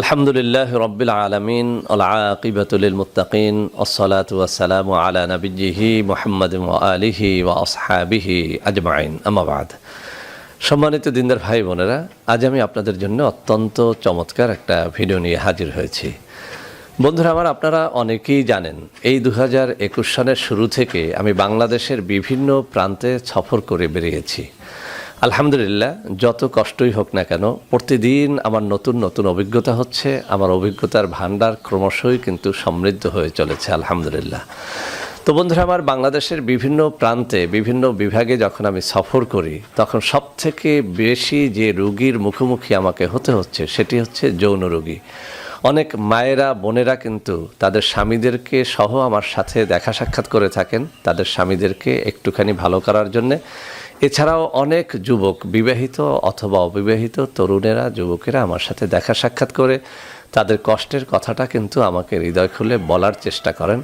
আলহামদুলিল্লাহ রব্বিল আলমিন আকিবাতুল মুতাকিন ওসলাত ওয়াসালাম আলা নবীজিহি মোহাম্মদ আলিহি ওয়া আসহাবিহি আজমাইন। আমাবাদ সম্মানিত দিনদার ভাই বোনেরা, আজ আমি আপনাদের জন্য অত্যন্ত চমৎকার একটা ভিডিও নিয়ে হাজির হয়েছি। বন্ধুরা, আমার আপনারা অনেকেই জানেন, এই দু হাজার একুশ সালের শুরু থেকে আমি বাংলাদেশের বিভিন্ন প্রান্তে সফর করে বেরিয়েছি। আলহামদুলিল্লাহ, যত কষ্টই হোক না কেন, প্রতিদিন আমার নতুন নতুন অভিজ্ঞতা হচ্ছে, আমার অভিজ্ঞতার ভাণ্ডার ক্রমশই কিন্তু সমৃদ্ধ হয়ে চলেছে, আলহামদুলিল্লাহ। তো বন্ধুরা, আমার বাংলাদেশের বিভিন্ন প্রান্তে, বিভিন্ন বিভাগে যখন আমি সফর করি, তখন সব থেকে বেশি যে রুগীর মুখোমুখি আমাকে হতে হচ্ছে, সেটি হচ্ছে যৌন রোগী। অনেক মায়েরা, বোনেরা কিন্তু তাদের স্বামীদেরকে সহ আমার সাথে দেখা সাক্ষাৎ করে থাকেন, তাদের স্বামীদেরকে একটুখানি ভালো করার জন্যে। এছাড়াও অনেক যুবক বিবাহিত অথবা অবিবাহিত তরুণেরা, যুবকেরা আমার সাথে দেখা সাক্ষাৎ করে। তাদের কষ্টের কথাটা কিন্তু আমাকে হৃদয় খুলে বলার চেষ্টা করেন।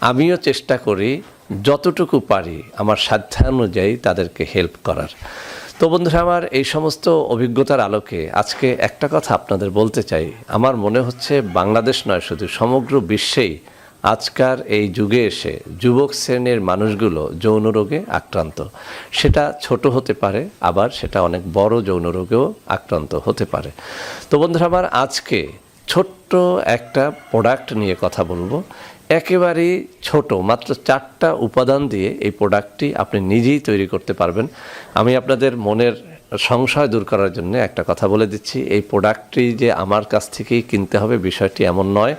আমিও চেষ্টা করি যতটুকু পারি আমার সাধ্যানুযায়ী তাদেরকে হেল্প করার। তো বন্ধুরা, আমার এই সমস্ত অভিজ্ঞতার আলোকে আজকে একটা কথা আপনাদের বলতে চাই। আমার মনে হচ্ছে বাংলাদেশ নয়, শুধু সমগ্র বিশ্বেই আজকার এই যুগে এসে যুবক শ্রেণির মানুষগুলো যৌন রোগে আক্রান্ত। সেটা ছোট হতে পারে, আবার সেটা অনেক বড় যৌন রোগেও আক্রান্ত হতে পারে। তো বন্ধুরা, আমার আজকে ছোট্ট একটা প্রোডাক্ট নিয়ে কথা বলব। একেবারেই ছোট, মাত্র চারটা উপাদান দিয়ে এই প্রোডাক্টটি আপনি নিজেই তৈরি করতে পারবেন। আমি আপনাদের মনের সংশয় দূর করার জন্য একটা কথা বলে দিচ্ছি। এই প্রোডাক্টটি যে আমার কাছ থেকেই কিনতে হবে বিষয়টি এমন নয়।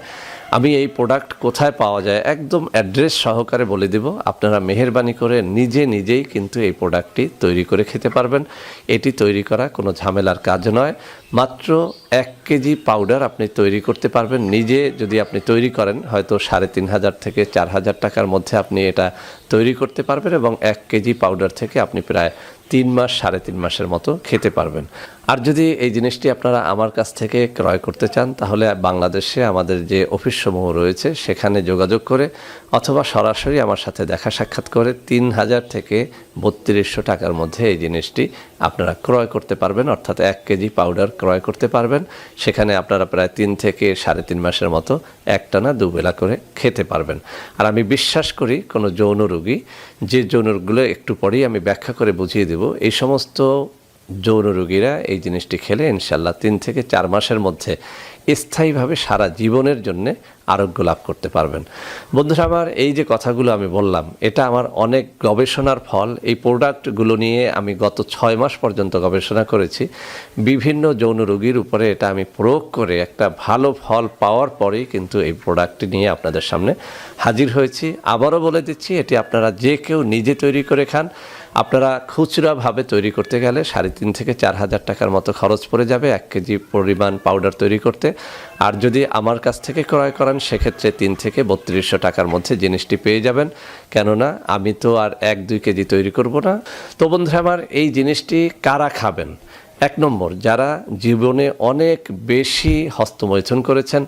আমি এই প্রোডাক্ট কোথায় পাওয়া যায় একদম অ্যাড্রেস সহকারে বলে দেব। আপনারা মেহরবানি করে নিজে নিজেই কিন্তু এই প্রোডাক্টটি তৈরি করে খেতে পারবেন। এটি তৈরি করা কোনো ঝামেলার কাজ নয়। মাত্র এক কেজি পাউডার আপনি তৈরি করতে পারবেন। নিজে যদি আপনি তৈরি করেন, হয়তো সাড়ে তিন হাজার থেকে চার হাজার টাকার মধ্যে আপনি এটা তৈরি করতে পারবেন এবং এক কেজি পাউডার থেকে আপনি প্রায় তিন মাস, সাড়ে তিন মাসের মতো খেতে পারবেন। আর যদি এই জিনিসটি আপনারা আমার কাছ থেকে ক্রয় করতে চান, তাহলে বাংলাদেশে আমাদের যে অফিস সমূহ রয়েছে, সেখানে যোগাযোগ করে অথবা সরাসরি আমার সাথে দেখা সাক্ষাৎ করে তিন হাজার থেকে বত্রিশশো টাকার মধ্যে এই জিনিসটি আপনারা ক্রয় করতে পারবেন, অর্থাৎ এক কেজি পাউডার ক্রয় করতে পারবেন। সেখানে আপনারা প্রায় তিন থেকে সাড়ে তিন মাসের মতো একটানা দুবেলা করে খেতে পারবেন। আর আমি বিশ্বাস করি, কোনো যৌন রোগী, যে যৌন রোগগুলো একটু পরেই আমি ব্যাখ্যা করে বুঝিয়ে দেব, এই সমস্ত যৌন রোগীরা এই জিনিসটি খেলে ইনশাল্লাহ তিন থেকে চার মাসের মধ্যে স্থায়ীভাবে সারা জীবনের জন্য আরোগ্য লাভ করতে পারবেন। বন্ধুরা আমার এই যে কথাগুলো আমি বললাম, এটা আমার অনেক গবেষণার ফল। এই প্রোডাক্টগুলো নিয়ে আমি গত ছয় মাস পর্যন্ত গবেষণা করেছি। বিভিন্ন যৌন রোগীর উপরে এটা আমি প্রয়োগ করে একটা ভালো ফল পাওয়ার পরেই কিন্তু এই প্রোডাক্টটি নিয়ে আপনাদের সামনে হাজির হয়েছি। আবারও বলে দিচ্ছি, এটি আপনারা যে কেউ নিজে তৈরি করে খান। আপনারা খুচরাভাবে তৈরি করতে গেলে সাড়ে তিন থেকে চার হাজার টাকার মতো খরচ পড়ে যাবে, এক কেজি পরিমাণ পাউডার তৈরি করতে। আর যদি আমার কাছ থেকে ক্রয় করেন, সেক্ষেত্রে তিন থেকে বত্রিশশো টাকার মধ্যে জিনিসটি পেয়ে যাবেন। কেননা, আমি তো আর এক, দুই কেজি তৈরি করব না। তো বন্ধুরা আমার, এই জিনিসটি কারা খাবেন? এক নম্বর, যারা জীবনে অনেক বেশি হস্তমৈথুন করেছেন,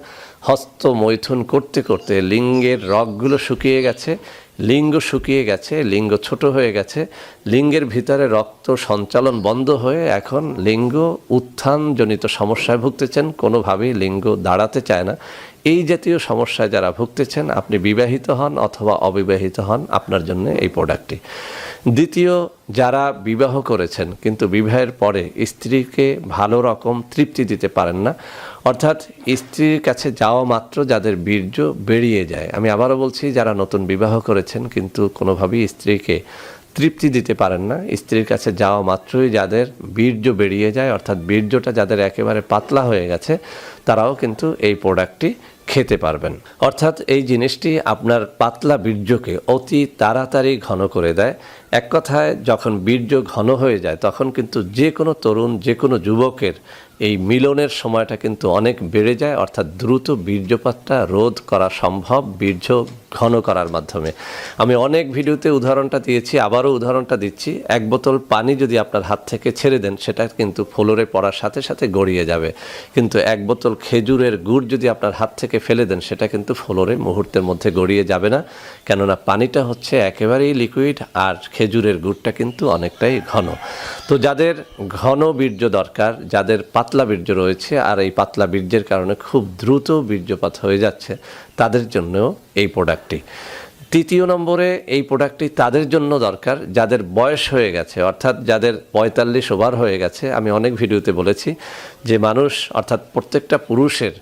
হস্তমৈথুন করতে করতে লিঙ্গের রগগুলো শুকিয়ে গেছে লিঙ্গ শুকিয়ে গেছে, লিঙ্গ ছোট হয়ে গেছে, লিঙ্গের ভিতরে রক্ত সঞ্চালন বন্ধ হয়ে এখন লিঙ্গ উত্থানজনিত সমস্যায় ভুগতেছেন, কোনোভাবেই লিঙ্গ দাঁড়াতে চায় না। এই জাতীয় সমস্যায় যারা ভুগতেছেন, আপনি বিবাহিত হন অথবা অবিবাহিত হন, আপনার জন্য এই প্রোডাক্টটি। দ্বিতীয়, যারা বিবাহ করেছেন, কিন্তু বিবাহের পরে স্ত্রীকে ভালো রকম তৃপ্তি দিতে পারেন না, অর্থাৎ স্ত্রীর কাছে যাওয়া মাত্র যাদের বীর্য বেরিয়ে যায়। আমি আবারও বলছি, যারা নতুন বিবাহ করেছেন, কিন্তু কোনোভাবেই স্ত্রীকে তৃপ্তি দিতে পারেন না। স্ত্রীর কাছে যাওয়া মাত্রই যাদের বীর্য বেরিয়ে যায়, অর্থাৎ বীর্যটা যাদের একেবারে পাতলা হয়ে গেছে, তারাও কিন্তু এই প্রোডাক্টটি খেতে পারবেন। অর্থাৎ এই জিনিসটি আপনার পাতলা বীর্যকে অতি তাড়াতাড়ি ঘন করে দেয়। এক কথায়, যখন বীর্য ঘন হয়ে যায়, তখন কিন্তু যে কোনো তরুণ, যে কোনো যুবকের এই মিলনের সময়টা কিন্তু অনেক বেড়ে যায়। অর্থাৎ দ্রুত বীর্যপাতটা রোধ করা সম্ভব, বীর্য ঘন করার মাধ্যমে। আমি অনেক ভিডিওতে উদাহরণটা দিয়েছি, আবারও উদাহরণটা দিচ্ছি। এক বোতল পানি যদি আপনার হাত থেকে ছেড়ে দেন, সেটা কিন্তু ফ্লোরে পড়ার সাথে সাথে গড়িয়ে যাবে। কিন্তু এক বোতল খেজুরের গুড় যদি আপনার হাত থেকে ফেলে দেন, সেটা কিন্তু ফ্লোরে মুহূর্তের মধ্যে গড়িয়ে যাবে না। কেননা পানিটা হচ্ছে একেবারেই লিকুইড আর খেজুরের গুড়টা কিন্তু অনেকটাই ঘন। তো যাদের ঘন বীর্য দরকার, যাদের পাতলা বীর্য রয়েছে, আর এই পাতলা বীর্যের কারণে খুব দ্রুত বীর্যপাত হয়ে যাচ্ছে, তাদের জন্যও এই প্রোডাক্টটি তৃতীয় নম্বরে এই প্রোডাক্টটি তাদের জন্য দরকার, যাদের বয়স হয়ে গেছে, অর্থাৎ যাদের পঁয়তাল্লিশ ওভার হয়ে গেছে। আমি অনেক ভিডিওতে বলেছি যে মানুষ, অর্থাৎ প্রত্যেকটা পুরুষের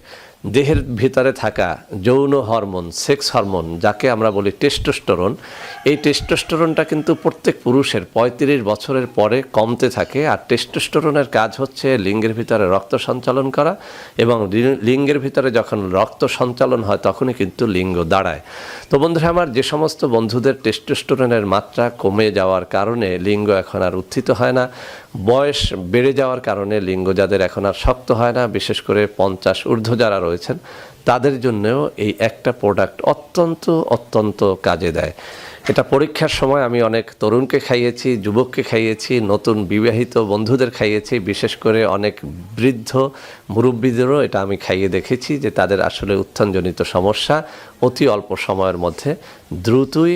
দেহের ভিতরে থাকা যৌন হরমোন সেক্স হরমোন, যাকে আমরা বলি টেস্টোস্টেরন এই টেস্টোস্টেরনটা কিন্তু প্রত্যেক পুরুষের পঁয়ত্রিশ বছরের পরে কমতে থাকে। আর টেস্টোস্টেরনের কাজ হচ্ছে লিঙ্গের ভিতরে রক্ত সঞ্চালন করা এবং লিঙ্গের ভিতরে যখন রক্ত সঞ্চালন হয় তখনই কিন্তু লিঙ্গ দাঁড়ায়। তো বন্ধুরা, আমার যে সমস্ত বন্ধুদের টেস্টোস্টেরনের মাত্রা কমে যাওয়ার কারণে লিঙ্গ এখন আর উত্থিত হয় না। বয়স বেড়ে যাওয়ার কারণে লিঙ্গ যাদের এখন আর শক্ত হয় না। বিশেষ করে পঞ্চাশ ঊর্ধ্ব যারা রয়েছেন তাদের জন্যও এই একটা প্রোডাক্ট অত্যন্ত অত্যন্ত কাজে দেয়। এটা পরীক্ষার সময় আমি অনেক তরুণকে খাইয়েছি, যুবককে খাইয়েছি, নতুন বিবাহিত বন্ধুদের খাইয়েছি, বিশেষ করে অনেক বৃদ্ধ মুরব্বীদেরও এটা আমি খাইয়ে দেখেছি যে তাদের আসলে উত্থানজনিত সমস্যা অতি অল্প সময়ের মধ্যে দ্রুতই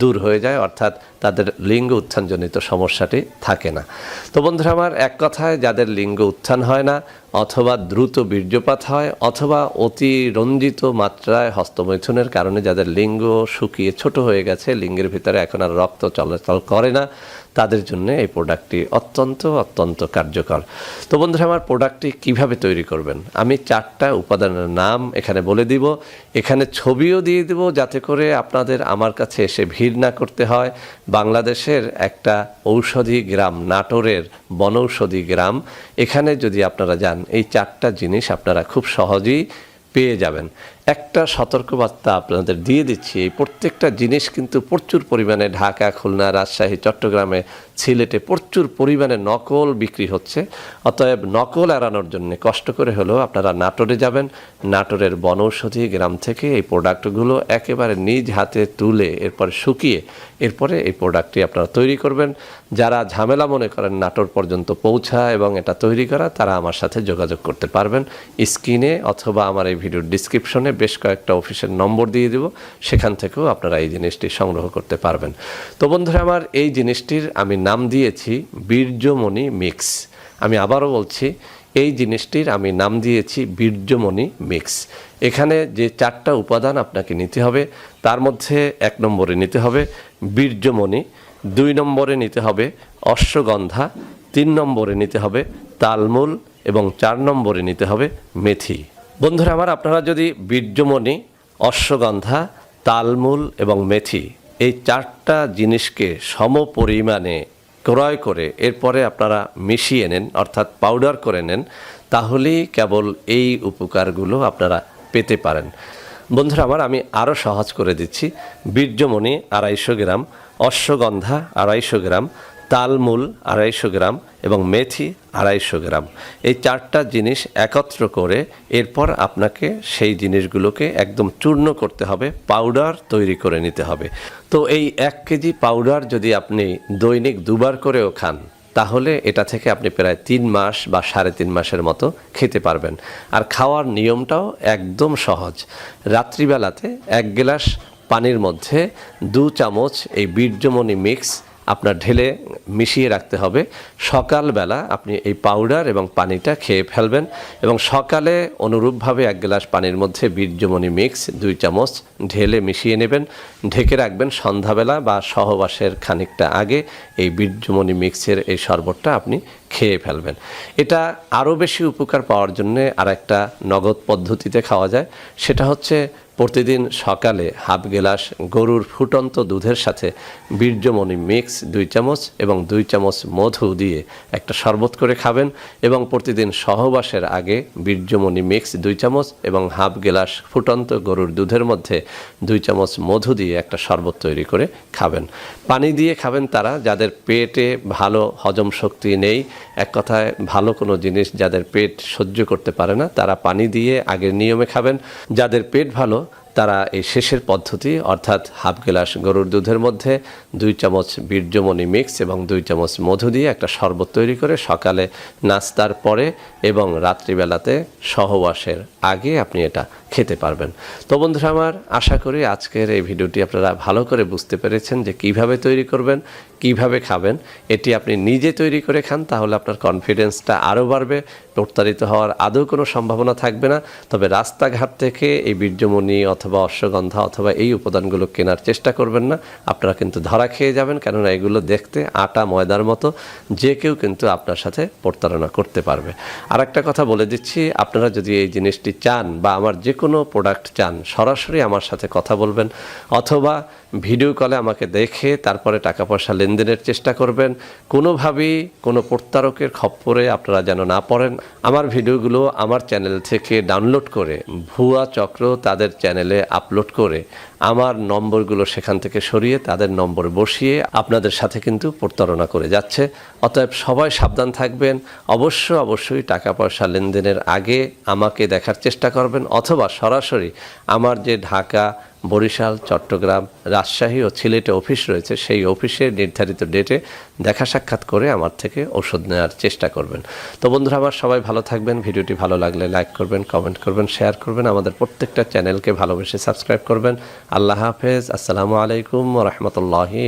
দূর হয়ে যায়, অর্থাৎ তাদের লিঙ্গ উত্থানজনিত সমস্যাটি থাকে না। তো বন্ধুরা আমার এক কথায়, যাদের লিঙ্গ উত্থান হয় না, অথবা দ্রুত বীর্যপাত হয়, অথবা অতি রঞ্জিত মাত্রায় হস্তমৈথুনের কারণে যাদের লিঙ্গ শুকিয়ে ছোট হয়ে গেছে, লিঙ্গের ভিতরে এখন আর রক্ত চলাচল করে না তাদের জন্য এই প্রোডাক্টটি অত্যন্ত অত্যন্ত কার্যকর। তো বন্ধুরা, আমার প্রোডাক্টটি কীভাবে তৈরি করবেন? আমি চারটা উপাদানের নাম এখানে বলে দিব। এখানে ছবিও দিয়ে দিব যাতে করে আপনাদের আমার কাছে এসে ভিড় না করতে হয়। বাংলাদেশের একটা ঔষধি গ্রাম, নাটোরের বনৌষধি গ্রাম। এখানে যদি আপনারা যান, এই চারটা জিনিস আপনারা খুব সহজেই পেয়ে যাবেন। একটা সতর্কবার্তা আপনাদের দিয়ে দিচ্ছি, এই প্রত্যেকটা জিনিস কিন্তু প্রচুর পরিমাণে ঢাকা, খুলনা, রাজশাহী, চট্টগ্রামে সিলেটে প্রচুর পরিমাণে নকল বিক্রি হচ্ছে। অতএব নকল এড়ানোর জন্য কষ্ট করে হলেও আপনারা নাটোরে যাবেন। নাটোরের বনৌষধি গ্রাম থেকে এই প্রোডাক্টগুলো একেবারে নিজ হাতে তুলে এরপরে শুকিয়ে এরপরে এই প্রোডাক্টটি আপনারা তৈরি করবেন। যারা ঝামেলা মনে করেন নাটোর পর্যন্ত পৌঁছা এবং এটা তৈরি করা, তারা আমার সাথে যোগাযোগ করতে পারবেন। স্ক্রিনে অথবা আমার এই ভিডিওর ডিসক্রিপশনে বেশ কয়েকটা অফিসের নম্বর দিয়ে দেব, সেখান থেকেও আপনারা এই জিনিসটি সংগ্রহ করতে পারবেন। তো বন্ধুরা, আমার এই জিনিসটির আমি নাম দিয়েছি বীর্যমণি মিক্স। আমি আবারও বলছি, এই জিনিসটির আমি নাম দিয়েছি বীর্যমণি মিক্স। এখানে যে চারটা উপাদান আপনাকে নিতে হবে, তার মধ্যে এক নম্বরে নিতে হবে বীর্যমণি, দুই নম্বরে নিতে হবে অশ্বগন্ধা, তিন নম্বরে নিতে হবে তালমূল এবং চার নম্বরে নিতে হবে মেথি। বন্ধুরা আমার, আপনারা যদি বীর্যমণি, অশ্বগন্ধা, তালমূল এবং মেথি এই চারটা জিনিসকে সম পরিমাণে ক্রয় করে এরপরে আপনারা মিশিয়ে নেন, অর্থাৎ পাউডার করে নেন, তাহলেই কেবল এই উপকারগুলো আপনারা পেতে পারেন। বন্ধুরা আমার, আমি আরও সহজ করে দিচ্ছি। বীর্যমণি আড়াইশো গ্রাম, অশ্বগন্ধা আড়াইশো গ্রাম তালমূল আড়াইশো গ্রাম এবং মেথি আড়াইশো গ্রাম। এই চারটা জিনিস একত্র করে এরপর আপনাকে সেই জিনিসগুলোকে একদম চূর্ণ করতে হবে, পাউডার তৈরি করে নিতে হবে। তো এই এক কেজি পাউডার যদি আপনি দৈনিক দুবার করেও খান, তাহলে এটা থেকে আপনি প্রায় তিন মাস বা সাড়ে তিন মাসের মতো খেতে পারবেন। আর খাওয়ার নিয়মটাও একদম সহজ। রাত্রিবেলাতে এক গ্লাস পানির মধ্যে দু চামচ এই বীর্যমণি মিক্স আপনার ঢেলে মিশিয়ে রাখতে হবে। সকালবেলা আপনি এই পাউডার এবং পানিটা খেয়ে ফেলবেন এবং সকালে অনুরূপভাবে এক গ্লাস পানির মধ্যে বীর্যমণি মিক্স, দুই চামচ ঢেলে মিশিয়ে নেবেন। ঢেকে রাখবেন সন্ধ্যাবেলা বা সহবাসের খানিকটা আগে। এই বীর্যমণি মিক্সের এই শরবতটা আপনি খেয়ে ফেলবেন। এটা আরও বেশি উপকার পাওয়ার জন্য আর একটা নগদ পদ্ধতিতে খাওয়া যায়। সেটা হচ্ছে প্রতিদিন সকালে হাফ গেলাস গরুর ফুটন্ত দুধের সাথে বীর্যমণি মিক্স দুই চামচ এবং দুই চামচ মধু দিয়ে একটা শরবত করে খাবেন এবং প্রতিদিন সহবাসের আগে বীর্যমণি মিক্স দুই চামচ এবং হাফ গেলাস ফুটন্ত গরুর দুধের মধ্যে দুই চামচ মধু দিয়ে একটা শরবত তৈরি করে খাবেন। পানি দিয়ে খাবেন তারা যাদের পেটে ভালো হজম শক্তি নেই এক কথায় ভালো কোনো জিনিস যাদের পেট সহ্য করতে পারে না, তারা পানি দিয়ে আগের নিয়মে খাবেন। যাদের পেট ভালো, তারা এই শেষের পদ্ধতি, অর্থাৎ হাফ গেলাস গরুর দুধের মধ্যে দুই চামচ বীর্যমণি মিক্স এবং দুই চামচ মধু দিয়ে একটা শরবত তৈরি করে সকালে নাস্তার পরে এবং রাত্রিবেলাতে সহবাসের আগে আপনি এটা খেতে পারবেন। তো বন্ধুরা আমার আশা করি আজকের এই ভিডিওটি আপনারা ভালো করে বুঝতে পেরেছেন যে কীভাবে তৈরি করবেন, কীভাবে খাবেন। এটি আপনি নিজে তৈরি করে খান তাহলে আপনার কনফিডেন্সটা আরও বাড়বে। প্রতারিত হওয়ার আদৌ কোনো সম্ভাবনা থাকবে না। তবে রাস্তাঘাট থেকে এই বীর্যমণি অথবা অশ্বগন্ধা অথবা এই উপাদানগুলো কেনার চেষ্টা করবেন না। আপনারা কিন্তু ধরা খেয়ে যাবেন কেননা এগুলো দেখতে আটা, ময়দার মতো। যে কেউ কিন্তু আপনার সাথে প্রতারণা করতে পারবে। আর একটা কথা বলে দিচ্ছি, আপনারা যদি এই জিনিসটি চান বা আমার যে কোনো প্রোডাক্ট চান, সরাসরি আমার সাথে কথা বলবেন অথবা ভিডিও কলে আমাকে দেখে তারপরে টাকা পয়সা লেনদেনের চেষ্টা করবেন। কোনোভাবেই কোনো প্রত্যারকের খপ্পরে আপনারা যেন না পড়েন। আমার ভিডিওগুলো আমার চ্যানেল থেকে ডাউনলোড করে ভুয়া চক্র তাদের চ্যানেলে আপলোড করে আমার নম্বরগুলো সেখান থেকে সরিয়ে তাদের নম্বর বসিয়ে আপনাদের সাথে কিন্তু প্রতারণা করে যাচ্ছে। অতএব সবাই সাবধান থাকবেন। অবশ্য অবশ্যই টাকা পয়সা লেনদেনের আগে আমাকে দেখার চেষ্টা করবেন অথবা সরাসরি আমার যে ঢাকা, বরিশাল, চট্টগ্রাম, রাজশাহী ও সিলেটে অফিস রয়েছে, সেই অফিসে নির্ধারিত ডেটে দেখা সাক্ষাৎ করে আমার থেকে ওষুধ নেওয়ার চেষ্টা করবেন। তো বন্ধুরা আমার সবাই ভালো থাকবেন। ভিডিওটি ভালো লাগলে লাইক করবেন, কমেন্ট করবেন, শেয়ার করবেন। আমাদের প্রত্যেকটা চ্যানেলকে ভালোবেসে সাবস্ক্রাইব করবেন। আল্লাহ হাফেজ। আসসালামু আলাইকুম রহমতুল্লাহি